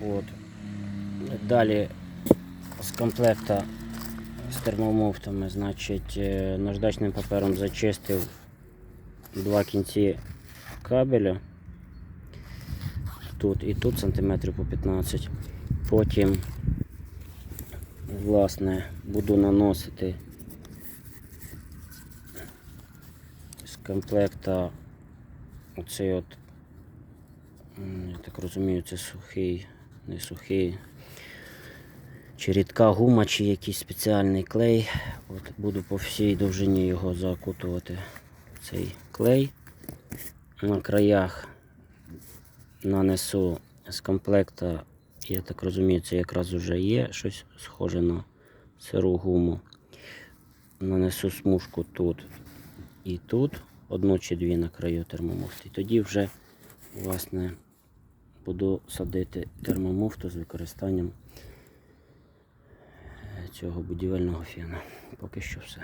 От. Далі з комплекта з термомуфтами, значить, е, наждачним папером зачистив два кінці кабеля. Тут і тут сантиметрів по 15. Потім, власне, буду наносити з комплекта оцей от, я так розумію, це сухий, не сухий. Чи рідка гума, чи якийсь спеціальний клей. От буду по всій довжині його закутувати цей клей. На краях нанесу з комплекта, я так розумію, це якраз вже є щось схоже на сиру гуму. Нанесу смужку тут і тут, одну чи дві на краю термомуфти. І тоді вже власне буду садити термомуфту з використанням е, цього будівельного фена. Поки що все.